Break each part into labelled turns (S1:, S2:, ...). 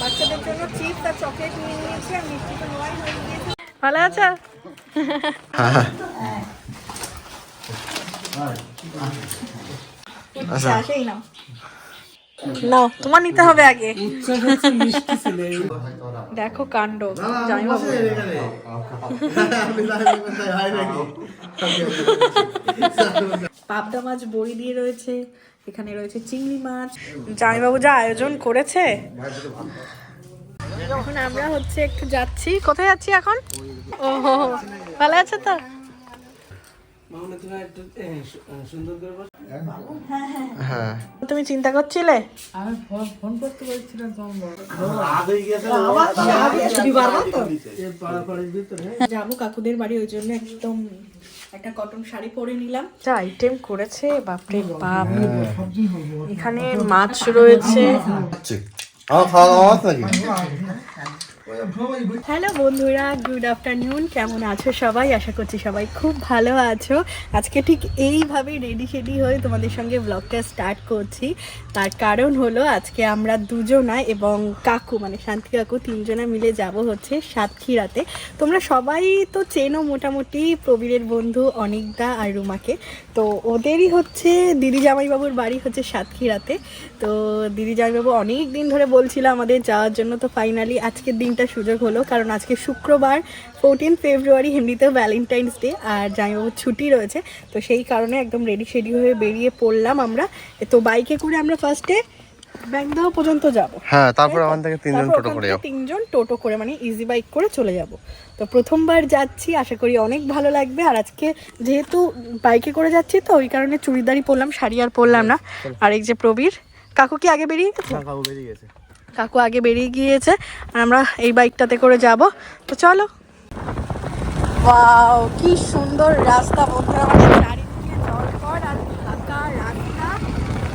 S1: বাচ্চাদের জন্য চিপস আর চকলেট নিয়ে নিয়েছি আর মিষ্টি তো নেওয়াই হয়ে গিয়েছে।
S2: ভালো আছো?
S1: আচ্ছা। নাও। নাও তোমার নিতে হবে আগে। দেখো কাণ্ড জামাইবাবু পাবদা মাছ বড়ি দিয়ে রয়েছে এখানে রয়েছে চিংড়ি মাছ। জামাইবাবু যা আয়োজন করেছে। এখন আমরা হচ্ছে একটু যাচ্ছি। কোথায় যাচ্ছি এখন? ও। ভালো আছে তো? তুমি চিন্তা করছিলে যাব কাকুদের বাড়ি ওই জন্য একদম একটা কটন শাড়ি পরে নিলাম যা আইটেম করেছে বাপরে বাপ এখানে মাছ রয়েছে
S3: আমার খাওয়া দাওয়া আছে নাকি
S1: হ্যালো বন্ধুরা গুড আফটারনুন কেমন আছো সবাই? আশা করছি সবাই খুব ভালো আছো। আজকে ঠিক এইভাবেই রেডি শেডি হয়ে তোমাদের সঙ্গে ব্লগটা স্টার্ট করছি। তার কারণ হলো আজকে আমরা দুজনা এবং কাকু মানে শান্তি কাকু তিনজনা মিলে যাব হচ্ছে সাতক্ষীরাতে। তোমরা সবাই তো চেনো মোটামুটি প্রবীরের বন্ধু অনিকদা আর রুমাকে। তো ওদেরই হচ্ছে দিদি জামাইবাবুর বাড়ি হচ্ছে সাতক্ষীরাতে। তো দিদি জামাইবাবু অনেক দিন ধরে বলছিল আমাদের যাওয়ার জন্য, তো ফাইনালি আজকের দিনটা সুযোগ হলো কারণ আজকে শুক্রবার ফোরটিন ফেব্রুয়ারি হিন্দিতেও ভ্যালেন্টাইন্স ডে আর জামাইবাবুর ছুটি রয়েছে। তো সেই কারণে একদম রেডি শেডি হয়ে বেরিয়ে পড়লাম আমরা। তো বাইকে করে আমরা ফার্স্টে ব্যাংদাহ পর্যন্ত যাব।
S2: হ্যাঁ তারপর ওখান থেকে তিনজন টোটো করে যাও
S1: তিনজন টোটো করে মানে ইজি বাইক করে চলে যাব। তো প্রথমবার যাচ্ছি আশা করি অনেক ভালো লাগবে। আর আজকে যেহেতু বাইকে করে যাচ্ছি তো ওই কারণে চুড়িদারই পরলাম শাড়ি আর পরলাম না। আর এই যে প্রবীর কাকু কি আগে বেরিয়ে গেছে?
S2: কাকু বেরিয়ে গেছে।
S1: কাকু আগে বেরিয়ে গিয়েছে, আর আমরা এই বাইকটাতে করে যাব। তো চলো। ওয়াও, কি সুন্দর রাস্তা বন্ধুরা মানে চারিদিকে জলকর আর ফাঁকা রাস্তা।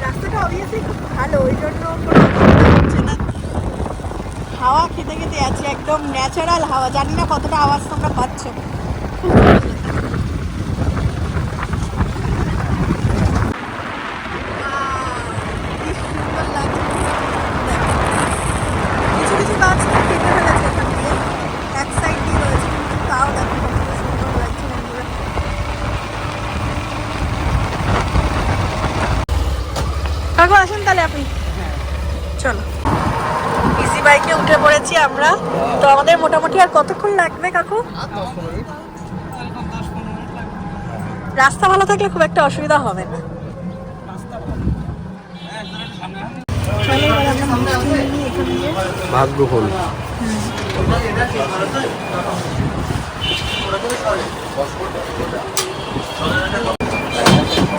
S1: রাস্তাটা অবভিয়াসলি খুব ভালো, ওই জন্য হচ্ছে না। হাওয়া খেতে খেতে আছি, একদম ন্যাচারাল হাওয়া, জানি না কতটা আওয়াজ তোমরা পাচ্ছ খুব ভালো লাগছে। Wow, কি সুন্দর লাগছে দেখো। কিছু কিছু গাছ তো কেটে ফেলেছে এখান দিয়ে এক সাইড দিয়ে রয়েছে কিন্তু তাও দেখো কতটা সুন্দর লাগছে বন্ধুরা কাকু আসুন তাহলে আপনি। চলো। ইজি বাইকে উঠে পড়েছি আমরা। তো আমাদের মোটামুটি আর কতক্ষণ লাগবে কাকু? রাস্তা ভালো থাকলে খুব একটা অসুবিধা হবে না। এখান
S2: ভাগ্য হল।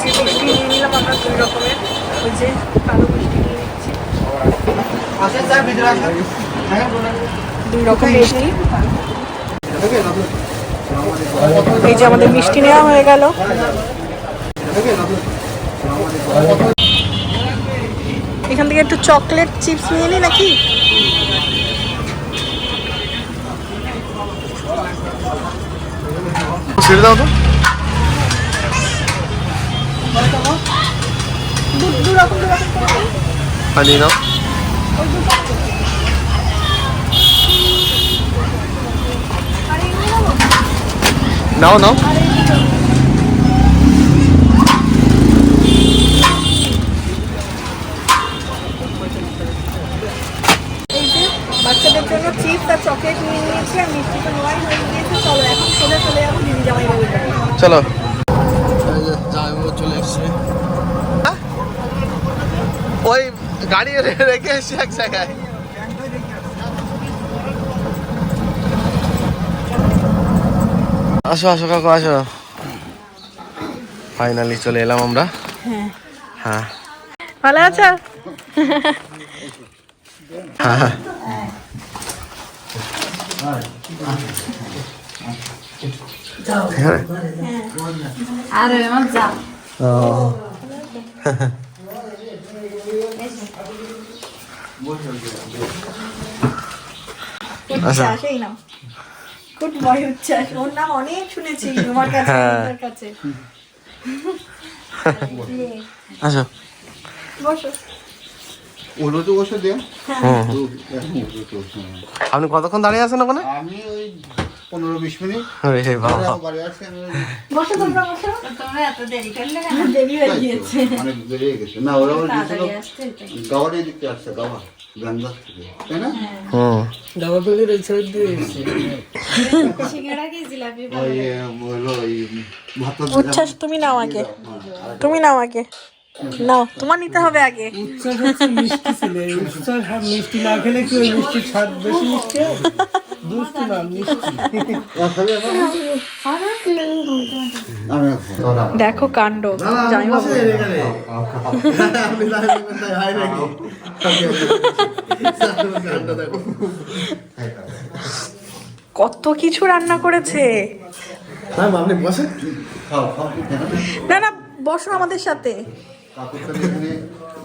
S1: যে মিষ্টি নিয়ে নিলাম আমরা দুই রকমের ওই যে কালো মিষ্টি নিয়ে নিচ্ছি। দুই রকম মিষ্টি। এই যে আমাদের মিষ্টি নেওয়া হয়ে গেল। এখান থেকে একটু চকলেট চিপস নিয়ে নি নাকি?
S2: ছেড়ে দাও তো। নিয়ে নাও।
S1: নিয়ে?
S2: নাও। নাও
S1: বাচ্চাদের জন্য চিপস আর চকলেট নিয়ে নিয়েছি আর মিষ্টি তো নেওয়াই হয়ে গিয়েছে। চলো এখন সোজা চলে যাব দিদি জামাই
S2: চলো
S3: চলে এসছে
S2: ওই রেখে এসছি এক জায়গায়। আসো আসো কাকু আসো। ফাইনালি চলে এলাম আমরা।
S1: হ্যাঁ।
S2: হ্যাঁ।
S1: ভালো আছো?
S2: হ্যাঁ হ্যাঁ।
S4: আরে
S2: আচ্ছা।
S1: ওর নাম অনেক শুনেছি তোমার কাছে
S2: হ্যাঁ।
S1: তোমার কাছে।
S2: আসো
S1: বসো।
S5: উল্টো
S2: আপনি কতক্ষণ দাঁড়িয়ে আছেন ওখানে?
S5: আমি ওই পনেরো বিশ মিনিট।
S2: আরে বাবা।
S5: বাড়ি আসছে আমি ওই
S1: বসো তোমরা বসো।
S4: তোমরা এত দেরি করলে কেন?
S1: দেরি হয়ে গিয়েছে।
S5: অনেক বেরিয়ে গেছে। না ওরা ওই গেছিল
S4: তাড়াতাড়ি আসছে তাই।
S5: গাওয়ারি দিতে আসছে গাওয়া গান্দার থেকে তাই না?
S2: হুম
S4: সিঙ্গাড়া কি জিলাপি
S5: ওই হলো ওই ভাত
S1: উচ্ছ্বাস তুমি নাও আগে। তুমি নাও আগে। নাও তোমার নিতে হবে আগে।
S6: মিষ্টি ছিল। এই সব মিষ্টি না খেলে কি ওই মিষ্টির স্বাদ বেশি মিষ্টি? দুষ্টু না মিষ্টি।
S1: দেখো কাণ্ড জানি কত কিছু রান্না করেছে। না না বসো আমাদের সাথে।
S5: হ্যাঁ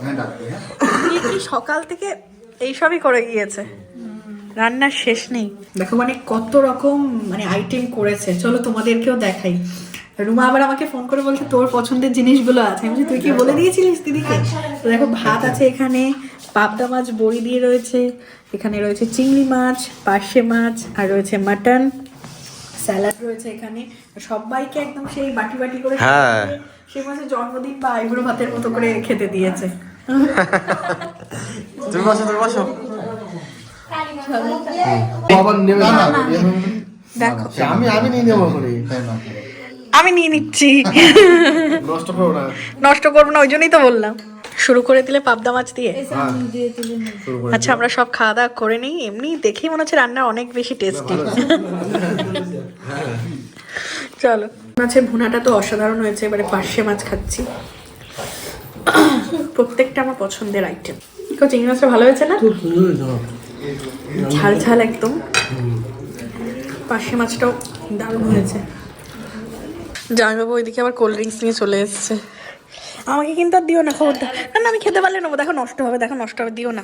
S5: হ্যাঁ।
S1: কি কি সকাল থেকে এইসবই করে গিয়েছে? রান্নার শেষ নেই। দেখো মানে কত রকম মানে আইটেম করেছে। চলো তোমাদেরকেও দেখাই। রুমা আবার আমাকে ফোন করে বলছে তোর পছন্দের জিনিসগুলো আছে। আমি তুই কি বলে দিয়েছিলিস দিদিকে? তো দেখো ভাত আছে এখানে পাবদা মাছ বড়ি দিয়ে রয়েছে। এখানে রয়েছে চিংড়ি মাছ পার্শে মাছ আর রয়েছে মাটন। স্যালাড রয়েছে এখানে। সবাইকে একদম সেই বাটি বাটি করে
S2: হ্যাঁ।
S1: মাসে জন্মদিন বা আইবুড়ো ভাতের মতো করে খেতে দিয়েছে।
S2: তুমি বসো তুমি বসো।
S3: আবার নেবে না।
S1: দেখো।
S3: আমি আমি নিয়ে নেব করে।
S1: আমি নিয়ে নিচ্ছি।
S3: নষ্ট করো না।
S1: নষ্ট করব না ওই জন্যই তো বললাম। শুরু করে দিলে পাবদা মাছ দিয়ে। আচ্ছা আমরা সব খাওয়া দাওয়া করে নিই। এমনি দেখেই মনে হচ্ছে রান্না অনেক বেশি টেস্টি চলো। মাছের ভুনাটা তো অসাধারণ হয়েছে এবারে পার্শে মাছ খাচ্ছি। প্রত্যেকটা আমার পছন্দের আইটেম তো চিংড়ি মাছটা ভালো হয়েছে না? ঝাল ঝাল একদম। পার্শে মাছটাও দারুণ হয়েছে। জামাইবাবু ওইদিকে আবার কোল্ড ড্রিঙ্কস নিয়ে চলে এসছে। আমাকে কিন্তু আর দিও না খবরটা না না আমি খেতে পারলে নেব। দেখো নষ্ট হবে দেখো নষ্ট হবে দিও না।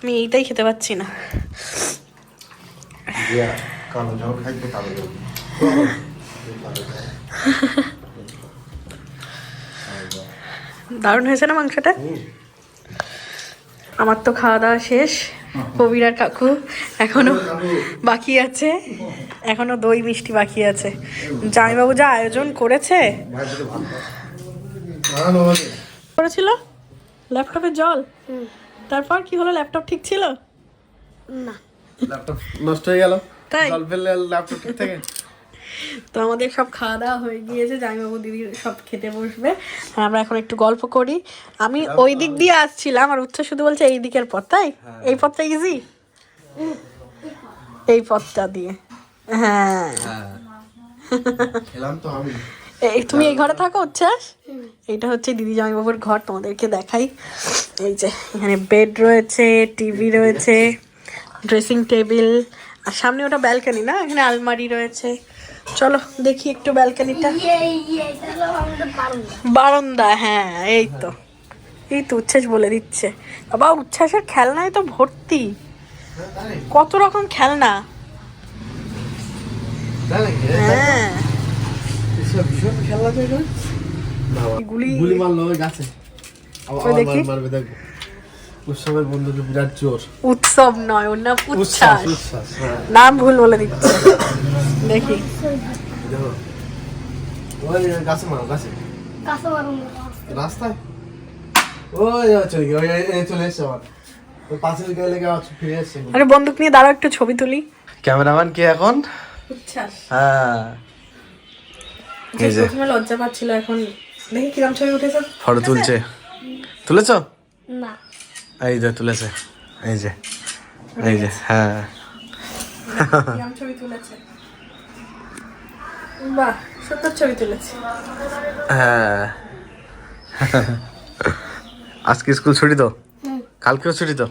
S1: আমি এইটাই খেতে পাচ্ছি না।
S5: কালো খাইতে কালো
S1: দারুণ হয়েছে না মাংসটা? আমার তো খাওয়া দাওয়া শেষ। কবির আর কাকু এখনও বাকি আছে। এখনও দই মিষ্টি বাকি আছে। জামাইবাবু যা আয়োজন করেছে। করেছিল? ল্যাপটপে জল? তারপর কি হলো? ল্যাপটপ ঠিক ছিল?
S3: ল্যাপটপ নষ্ট হয়ে গেল।
S1: তাই?
S3: জল ফেললে ল্যাপটপ ঠিক থাকে?
S1: তো আমাদের সব খাওয়া দাওয়া হয়ে গিয়েছে জামাইবাবু দিদি সব খেতে বসবে। আর আমরা এখন একটু গল্প করি। আমি ওই দিক দিয়ে আসছিলাম আর উচ্চ শুধু বলছে এই দিকের পথ তাই? এই পথটা ইজি এই পথটা দিয়ে। হ্যাঁ।
S3: খেলাম তো আমি।
S1: এই তুমি এই ঘরে থাকো উচ্ছ্বাস? এইটা হচ্ছে দিদি জামাইবাবুর ঘর তোমাদেরকে দেখাই। এই যে এখানে বেড রয়েছে টিভি রয়েছে ড্রেসিং টেবিল আর সামনে ওটা ব্যালকনি না? এখানে আলমারি রয়েছে। চলো দেখি একটু ব্যালকনিটা। বারান্দা হ্যাঁ এই তো। এই তো উচ্ছ্বাস বলে দিচ্ছে। বাবা উচ্ছ্বাসের খেলনায় তো ভর্তি। কত রকম খেলনা। হ্যাঁ।
S3: খেলনা তো
S1: গুলি
S3: মারলো গাছে।
S1: দেখি।
S3: উৎসবের বন্ধুকে বিরাট জোর।
S1: উৎসব নয় ওর নাম উচ্ছ্বাস।
S3: হ্যাঁ।
S1: নাম ভুল বলে দিচ্ছে। দেখি।
S3: ওই গাছে মারো গাছে। রাস্তায়? ওই চলে গিয়ে ওই এই- এই চলে এসছে আবার। পাশের গেলে লেগে ফিরে এসছে।
S1: আরে বন্দুক নিয়ে দাঁড়াও একটু ছবি তুলি।
S2: ক্যামেরাম্যান কে এখন?
S1: উচ্ছ্বাস।
S2: হ্যাঁ। এই যে।
S1: প্রথমে লজ্জা পাচ্ছিল এখন দেখি কিরম ছবি উঠেছে।
S2: ফটো তুলছে। তুলেছ? এই যে তুলেছে এই যে এই যে হ্যাঁ।
S1: ছবি তুলেছে। বাহ সুন্দর ছবি তুলেছে।
S2: হ্যাঁ। আজকে স্কুল ছুটি তো? কালকেও ছুটি তো?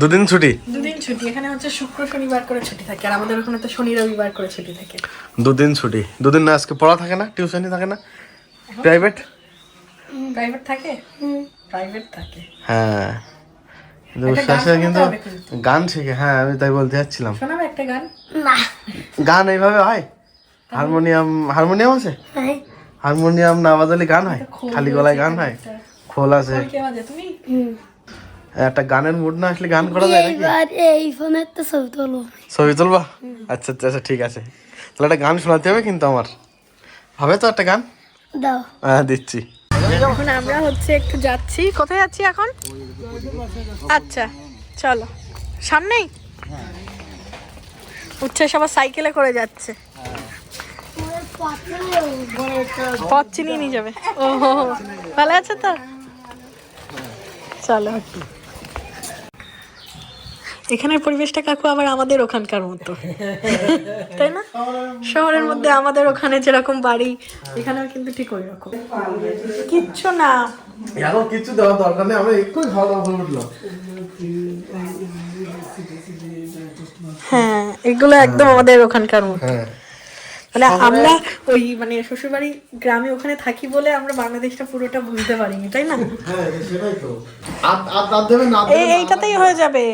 S2: দুদিন ছুটি?
S1: দুদিন ছুটি এখানে হচ্ছে শুক্র শনিবার করে ছুটি থাকে আর আমাদের ওখানে তো শনি রবিবার করে ছুটি থাকে।
S2: দুদিন ছুটি। দুদিন না আজকে পড়া থাকে না টিউশনই থাকে না? প্রাইভেট
S1: প্রাইভেট থাকে? প্রাইভেট থাকে।
S2: হ্যাঁ।
S1: একটা
S2: শেষে কিন্তু গান শিখে হ্যাঁ আমি তাই বলতে যাচ্ছিলাম।
S1: একটা গান?
S2: গান এইভাবে হয়? হারমোনিয়াম হারমোনিয়াম আছে? হারমোনিয়াম না বাজালে গান হয়?
S1: খালি
S2: গলায় গান হয়? খোল আছে। একটা গানের মুড না আসলে গান করা যায় নাকি?
S7: এই ফোনের তো ছবি তুলবো।
S2: ছবি তুলবা? আচ্ছা আচ্ছা আচ্ছা ঠিক আছে। তাহলে একটা গান শোনাতে হবে কিন্তু আমার। হবে তো একটা গান?
S7: দাও।
S2: হ্যাঁ দিচ্ছি।
S1: এখন আমরা হচ্ছে একটু যাচ্ছি। কোথায় যাচ্ছি এখন? আচ্ছা চলো। সামনেই? উচ্ছে সবার সাইকেলে করে যাচ্ছে। পথ চিনিয়ে নিয়ে যাবে। ও। ভালো আছে তো? চলো। এখানের পরিবেশটা কাকু আবার আমাদের ওখানকার মতো। তাই না? শহরের মধ্যে আমাদের ওখানে যেরকম বাড়ি এখানেও কিন্তু ঠিক ওই রকম। কিচ্ছু না।
S3: এখন কিছু দেওয়ার দরকার নেই আমরা একটু খাওয়া দাওয়া উঠলাম।
S1: হ্যাঁ এগুলো একদম আমাদের ওখানকার মতো।
S3: হ্যাঁ।
S1: মানে আমরা ওই মানে শ্বশুরবাড়ি গ্রামে ওখানে থাকি বলে আমরা বাংলাদেশটা পুরোটা বুঝতে পারিনি তাই না?
S3: হ্যাঁ
S1: এইটাতেই হয়ে যাবে।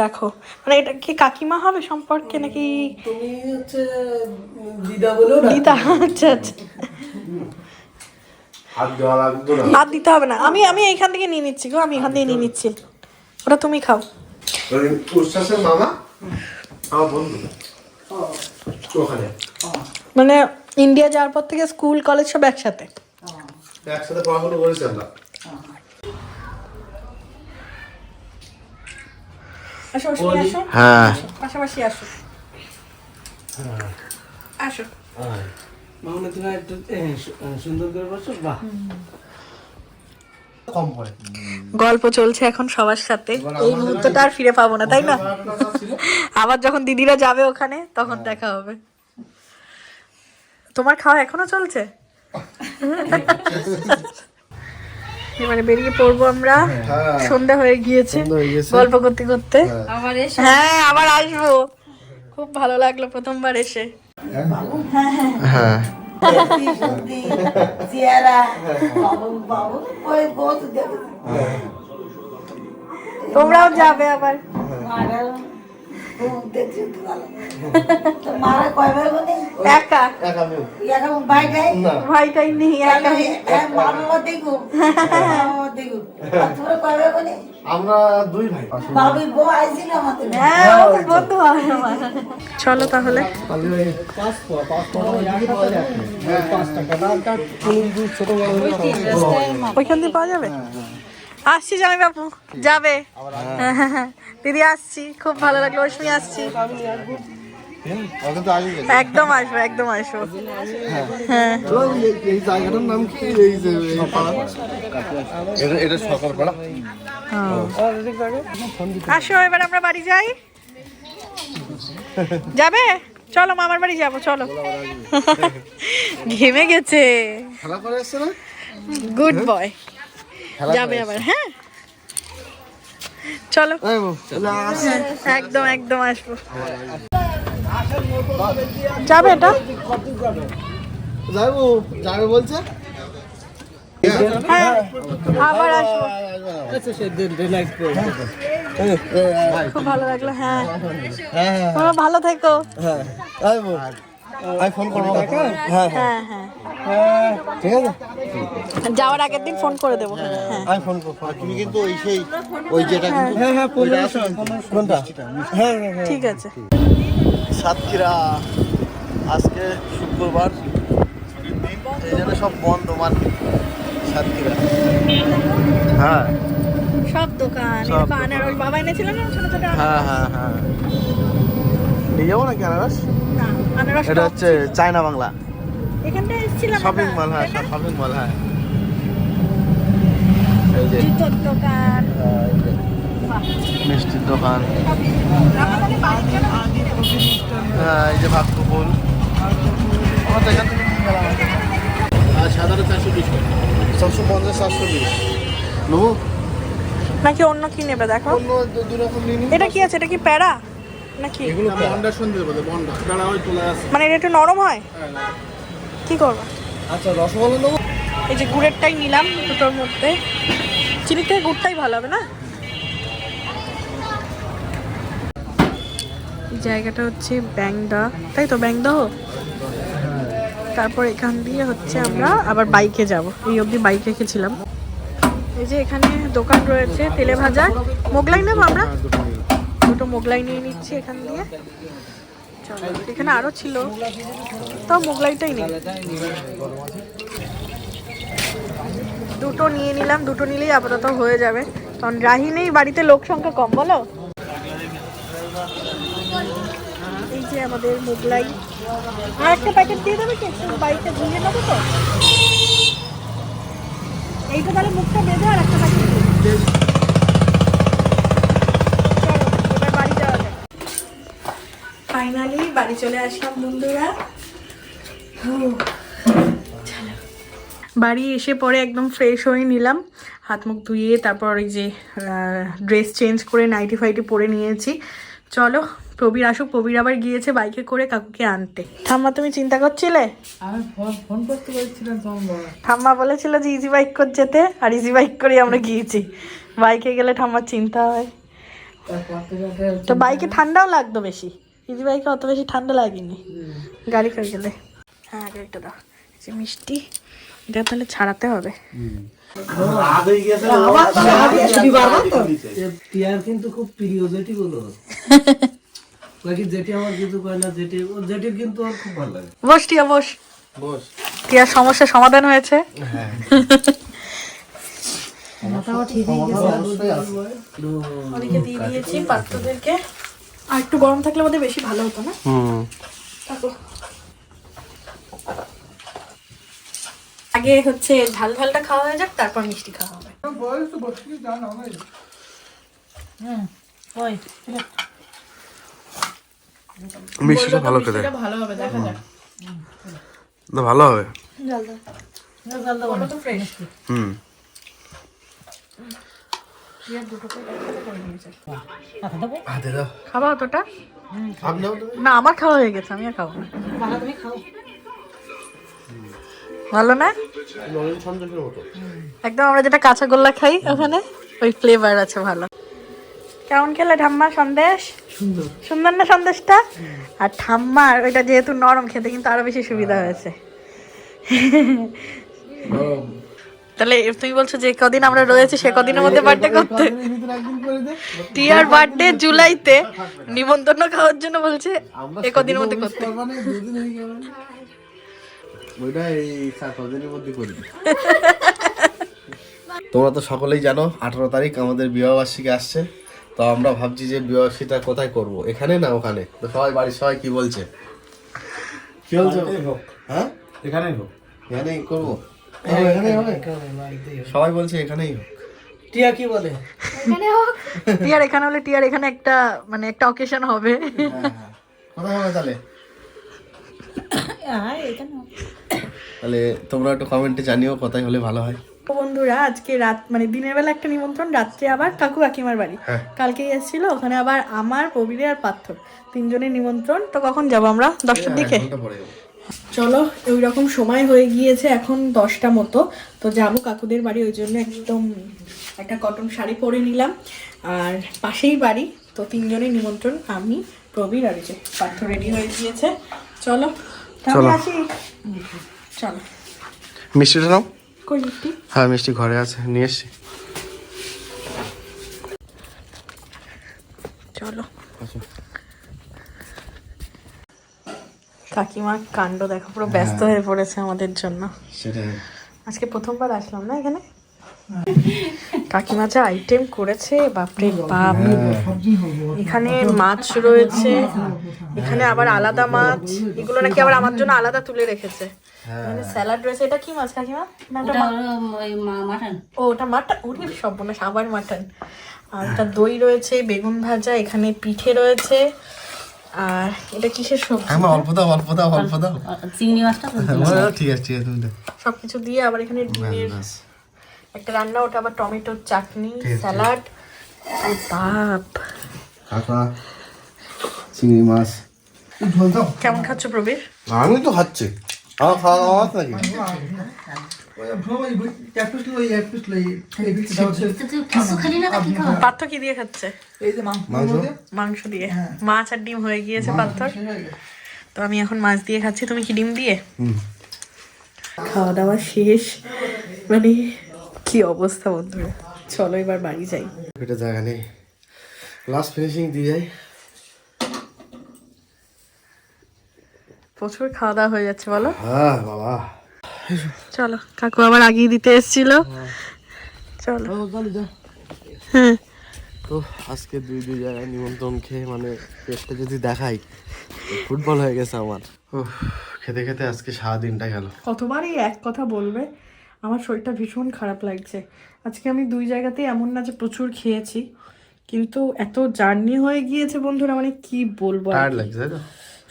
S1: দেখো। মানে এটা কি কাকিমা হবে সম্পর্কে নাকি
S6: তুমি হচ্ছে দিদা বলেও না
S1: দিদা? আচ্ছা আচ্ছা। আর দিতে হবে না। আমি আমি এইখান থেকে নিয়ে নিচ্ছি গো আমি এখান থেকে নিয়ে নিচ্ছি। ওটা তুমি খাও।
S3: ওই মামা? আমার বন্ধু।
S1: মানে ইন্ডিয়া যাওয়ার পর থেকে স্কুল কলেজ সব একসাথে?
S3: একসাথে পড়াশোনা করেছি আমরা
S1: আসো অশ্বিনী, আসো
S2: হ্যাঁ।
S1: পাশাপাশি আসো। আসো।
S6: মামনি তুমি একটু সুন্দর করে বসো। বাহ।
S3: কম পড়ে।
S1: গল্প চলছে এখন সবার সাথে। এই মুহূর্তটা আর ফিরে পাবো না তাই না? আবার যখন দিদিরা যাবে ওখানে তখন দেখা হবে। তোমার খাওয়া এখনও চলছে? এবারে বেরিয়ে পড়ব আমরা। সন্ধ্যা হয়ে গিয়েছে। গল্প করতে করতে। হ্যাঁ আবার আসব। খুব ভালো লাগল প্রথমবার এসে।
S2: হ্যাঁ।
S1: তোমরাও যাবে আবার। একা?
S3: একা
S1: ভাইটাই নেই
S3: আমরা দুই ভাই।
S1: হ্যাঁ হয়। চলো তাহলে। ওইখান দিয়ে পাওয়া যাবে? আসছি জামাই বাপু যাবে দিদি আসছি। খুব ভালো লাগল। অশ্মি আসছি। একদম আসব একদম আসব। হ্যাঁ।
S3: এই জায়গাটার নাম কি এই যে এটা এটা সকাল
S1: আসো এবার আমরা বাড়ি যাই। যাবে? চলো মামার বাড়ি যাব চলো। ঘেমে গেছে। গুড বয় যাবে আবার হ্যাঁ। চলো। একদম একদম আসব। যাবে এটা?
S3: যাব যাবে বলছে?
S1: হ্যাঁ আবার আসব।
S6: আচ্ছা
S1: খুব ভালো লাগল হ্যাঁ।
S3: হ্যাঁ হ্যাঁ।
S1: ভালো থেকো।
S3: হ্যাঁ আমি ফোন করব হ্যাঁ হ্যাঁ।
S1: হ্যাঁ হ্যাঁ।
S3: ঠিক আছে?
S1: যাওয়ার আগের দিন ফোন করে দেবো। হ্যাঁ
S3: আমি ফোন করব
S5: তুমি কিন্তু ওই সেই ওই যেটা
S3: হ্যাঁ। হ্যাঁ পনেরোশো হ্যাঁ হ্যাঁ হ্যাঁ।
S1: ঠিক আছে।
S2: সাতক্ষীরা আজকে শুক্রবার। এই জন্য সব বন্ধ মার্কেট সাতক্ষীরা। হ্যাঁ।
S1: সব দোকান আনারস বাবা এনেছিল না ছোট ছোট
S2: হ্যাঁ হ্যাঁ হ্যাঁ। নিয়ে যাব নাকি
S1: না আনারস?
S2: এটা হচ্ছে চায়না বাংলা। শপিং মল হ্যাঁ শপিং মল হ্যাঁ। মিষ্টির দোকান। হ্যাঁ এই যে ভাগ্যফুল আমরা তো এখান থেকে নিয়ে গেলাম।
S3: আর সাধারণ চারশো বিশ চারশো পঞ্চাশ চারশো বিশ। নেব
S1: নাকি অন্য কি নেবে দেখো। এটা কি আছে? এটা কি প্যারা? নাকি?
S3: এগুলো বন্ডা শুনতে বলে বন্ডা তারা ওই চলে আসে।
S1: মানে এটা একটু নরম হয়? কি করব?
S3: আচ্ছা রসগোল্লা নেব?
S1: এই যে গুড়েরটাই নিলাম দুটোর মধ্যে। চিনির থেকে গুড়টাই ভালো হবে না? জায়গাটা হচ্ছে ব্যাংদা। তাই তো ব্যাংদহ তারপর এখান দিয়ে হচ্ছে আমরা আবার বাইকে যাব। এই অবধি বাইক রেখেছিলাম। এই যে এখানে দোকান রয়েছে তেলে ভাজা। মোগলাই নেব আমরা? দুটো মোগলাই নিয়ে নিচ্ছি এখান দিয়ে। চলো, এখানে আরও ছিল, তাও মোগলাইটাই নেই। দুটো নিয়ে নিলাম, দুটো নিলেই আপাতত হয়ে যাবে। কারণ রাহি নেই, বাড়িতে লোক সংখ্যা কম, বলো? এই যে আমাদের মোগলাই। আর একটা প্যাকেট দিয়ে দেবে কি? বাড়িতে ধুয়ে নেব তো? এইটা তাহলে মুখটা বেঁধে আর একটা প্যাকেট ফাইনালি বাড়ি চলে আসলাম বন্ধুরা। বাড়ি এসে পরে একদম ফ্রেশ হয়ে নিলাম। হাত মুখ ধুয়ে তারপর এই যে ড্রেস চেঞ্জ করে নাইটি ফাইটি পরে নিয়েছি। চলো প্রবীর আসুক প্রবীর আবার গিয়েছে বাইকে করে কাকুকে আনতে। ঠাম্মা তুমি চিন্তা করছিলে?
S6: আমি ফোন ফোন করতে বলছিলাম
S1: ঠাম্মা বলেছিল যে ইজি বাইক করে যেতে আর ইজি বাইক করে আমরা গিয়েছি। বাইকে গেলে ঠাম্মার চিন্তা হয়। তো বাইকে ঠান্ডাও লাগতো বেশি। ইজি বাইকে অত বেশি ঠান্ডা লাগেনি। গাড়ি করে গেলে। হ্যাঁ গাড়িটা দাও। যে মিষ্টি এটা তাহলে ছাড়াতে হবে।
S3: হয়ে গেছে
S6: কিন্তু খুব প্রিয় জেটি গুলো নাকি জেটি আমার কিছু কয় না জেটি ও জেটি কিন্তু ওর খুব ভালো লাগে।
S1: বস টিয়া বস।
S3: বস।
S1: টিয়ার সমস্যার সমাধান হয়েছে। ওদিকে দিয়ে দিয়েছি পাত্রদেরকে। আর একটু গরম থাকলে আমাদের বেশি ভালো হতো না?
S2: হুম।
S1: আগে হচ্ছে ঝাল ঝালটা খাওয়া হয়ে যাক তারপর মিষ্টি খাওয়া হবে।
S2: মিষ্টিটা ভালো খেতে।
S1: ভালো হবে দেখা যাক।
S2: না ভালো হবে। হুম।
S1: খাবা অতটা? না আমার খাওয়া হয়ে গেছে আমি আর খাব না। ভালো না? একদম আমরা যেটা কাঁচা গোল্লা খাই ওখানে ওই ফ্লেভার আছে ভালো। কেমন খেলে ঠাম্মা সন্দেশ?
S6: সুন্দর।
S1: সুন্দর না সন্দেশটা? আর ঠাম্মার ওইটা যেহেতু নরম খেতে কিন্তু আরও বেশি সুবিধা হয়েছে। তাহলে তুমি বলছো যে কদিন আমরা রয়েছি সে কদিনের মধ্যে বার্থডে করতে? টিয়ার বার্থডে জুলাইতে। নিমন্ত্রণ খাওয়ার জন্য বলছে এ কদিনের মধ্যে করতে।
S3: তোমরা তো সকলেই জানো আঠারো তারিখ আমাদের বিবাহবার্ষিকী আসছে। তো আমরা ভাবছি যে বিবাহবার্ষিকীটা কোথায় করব? এখানে না ওখানে? তো সবাই বাড়ির সবাই কি বলছে? কি বলছে? হ্যাঁ?
S5: এখানেই হোক।
S3: এখানেই করব? সবাই বলছে এখানেই হোক।
S6: টিয়া কি বলে?
S1: টিয়ার এখানে হলে টিয়ার এখানে একটা মানে একটা অকেশন হবে।
S3: কোথায় হবে তাহলে। তাহলে তোমরা একটু কমেন্টে জানিও কোথায় হলে ভালো হয়।
S1: তো বন্ধুরা আজকে রাত মানে দিনের বেলা একটা নিমন্ত্রণ রাত্রে আবার কাকু কাকিমার বাড়ি। কালকেই এসেছিল ওখানে আবার আমার প্রবীরের আর পাথর তিনজনের নিমন্ত্রণ। তো কখন যাব আমরা? দশটার দিকে? চলো ওই রকম সময় হয়ে গিয়েছে এখন দশটা মতো। তো যাব কাকুদের বাড়ি ওই জন্য একদম একটা কটন শাড়ি পরে নিলাম। আর পাশেই বাড়ি তো তিনজনের নিমন্ত্রণ আমি প্রবীর আর যে পার্থ রেডি হয়ে গিয়েছে। চলো তাহলে আসি। চলো।
S2: মিষ্টিটা নাও।
S1: কই মিষ্টি?
S2: হ্যাঁ মিষ্টি ঘরে আছে নিয়ে এসছি।
S1: চলো। কাকিমা কাণ্ড দেখো পুরো ব্যস্ত হয়ে। পড়েছে আমাদের জন্য।
S3: সেটাই।
S1: আজকে প্রথমবার আসলাম না এখানে? কাকিমা যা আইটেম করেছে বাপরে বাপ। এখানে মাছ রয়েছে এখানে আবার আলাদা মাছ। এগুলো নাকি আবার আমার জন্য আলাদা তুলে রেখেছে। এখানে স্যালাড রয়েছে। এটা কি মাছ কাকিমা? না, ওটা মা- ও ওটা মাটন? ওরে সর্বনাশ আবার মাটন। আর এটা দই রয়েছে বেগুন ভাজা এখানে পিঠে রয়েছে। আর এটা কিসের সবজি?
S3: হ্যাঁ মা, অল্প দাও অল্প দাও অল্প দাও।
S4: চিংড়ি মাছটা
S3: হ্যাঁ, ঠিক আছে ঠিক আছে তুমি দাও।
S1: সবকিছু দিয়ে আবার এখানে ডিমের। একটা রান্না ওটা আবার টমেটোর চাটনি স্যালাড। ও বাপ।
S3: কাঁকড়া চিংড়ি মাছ।
S1: কেমন খাচ্ছ প্রবীর?
S3: আমি তো খাচ্ছি। আমার খাওয়া দাওয়া আছে নাকি?
S4: কি খাওয়া
S1: পার্থ কি দিয়ে খাচ্ছে।
S3: মাংস?
S1: মাংস দিয়ে। মাছ আর ডিম হয়ে গিয়েছে পার্থর তো আমি এখন মাছ দিয়ে খাচ্ছি তুমি কি ডিম দিয়ে? খাওয়া দাওয়া শেষ। মানে কি অবস্থা বন্ধুরা? চলো এবার বাড়ি যাই।
S3: জায়গা নেই। লাস্ট ফিনিশিং দিয়ে যাই।
S1: প্রচুর খাওয়া দাওয়া হয়ে যাচ্ছে বলো।
S3: হ্যাঁ বাবা।
S1: চলো কাকু আবার আগিয়ে দিতে এসেছিল। চলো। হ্যাঁ।
S3: তো আজকে দুই দুই জায়গায় নিমন্ত্রণ খেয়ে মানে পেটটা যদি দেখাই ফুটবল হয়ে গেছে আমার। উফ, খেতে খেতে আজকে সারাদিনটা গেল।
S1: কতবার এই এক কথা বলবে? আমার শরীরটা ভীষণ খারাপ লাগছে। আজকে আমি দুই জায়গাতেই এমন না যে প্রচুর খেয়েছি কিন্তু এত জার্নি হয়ে গিয়েছে বন্ধুরা মানে কি বলব আর
S3: লাগছে তাই তো?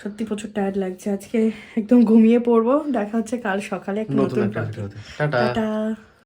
S1: সত্যি প্রচুর টায়ার্ড লাগছে। আজকে একদম ঘুমিয়ে পড়ব। দেখা হচ্ছে কাল সকালে একটা
S3: নতুন
S1: টাটা।